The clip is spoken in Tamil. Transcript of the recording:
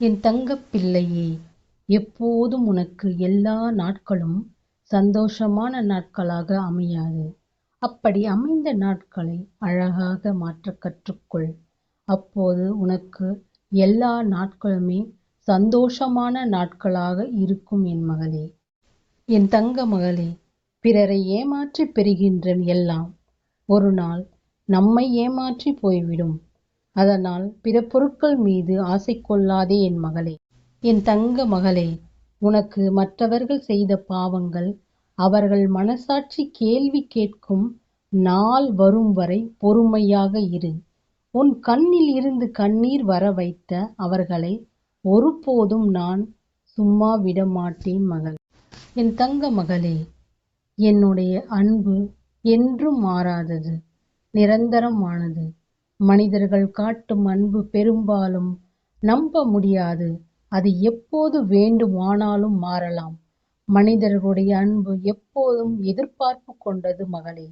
என் தங்கப் பிள்ளையே எப்போதும் உனக்கு எல்லா நாட்களும் சந்தோஷமான நாட்களாக அமையாது. அப்படி அமைந்த நாட்களை அழகாக மாற்ற கற்றுக்கொள். அப்போது உனக்கு எல்லா நாட்களுமே சந்தோஷமான நாட்களாக இருக்கும் என் மகளே. என் தங்க மகளே பிறரை ஏமாற்றி பெறுகின்ற எல்லாம். ஒரு நாள் நம்மை ஏமாற்றி போய்விடும். அதனால் பிற பொருட்கள் மீது ஆசை கொள்ளாதே என் மகளே. என் தங்க மகளே உனக்கு மற்றவர்கள் செய்த பாவங்கள் அவர்கள் மனசாட்சி கேள்வி கேட்கும் நாள் வரும் வரை பொறுமையாக இரு. உன் கண்ணில் இருந்து கண்ணீர் வர வைத்த அவர்களை ஒருபோதும் நான் சும்மா விட மாட்டேன் மகள். என் தங்க மகளே என்னுடைய அன்பு என்றும் மாறாதது நிரந்தரமானது. மனிதர்கள் காட்டும் அன்பு பெரும்பாலும் நம்ப முடியாது. அது எப்போது வேண்டுமானாலும் மாறலாம். மனிதர்களுடைய அன்பு எப்போதும் எதிர்பார்ப்பு கொண்டது மகளே.